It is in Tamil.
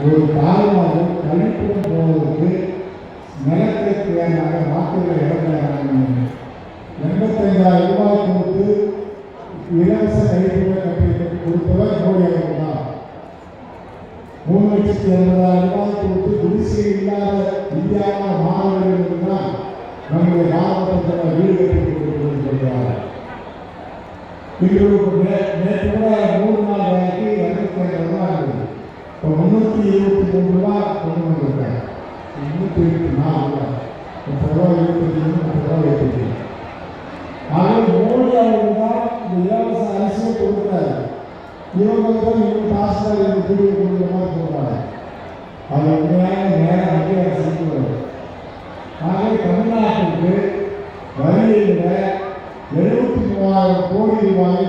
ஒரு தாய்மார்கள் கழிப்பிடம் போவதற்கு நிலத்தை தேவையான வாக்குகளை இழக்கிறாங்க எண்பத்தைந்தாயிரம் ரூபாய் கொடுத்து இலவச கழிப்பிட கட்டி கொடுத்தவர் மோடி அவர்கள் தான் மூணு லட்சத்தி எண்பதாயிரம் ரூபாய் கொடுத்து குடிசை இல்லாத இந்தியாவான மாணவர்களுக்கு தான் நம்முடைய மாவட்டத்தில் வீடு கட்டி கொடுக்கிறார் இன்று நே- நேற்று கூட மூணு இருபத்தி நாலு ரூபா முப்பது ரூபா இருபத்தி முப்பது ரூபா இருபத்தி ஆகவே மோடி அவர்கள் தான் இந்த இலவச அரிசியை கொடுக்குறாரு இவங்க தான் இவங்க தாசில்தார் இவங்க கூடிய கொடுக்குற மாதிரி சொல்றாங்க அது உண்மையான நேரம் வருது ஆகவே தமிழ்நாட்டுக்கு வரியை எழுபத்தி மூவாயிரம் கோடி ரூபாயை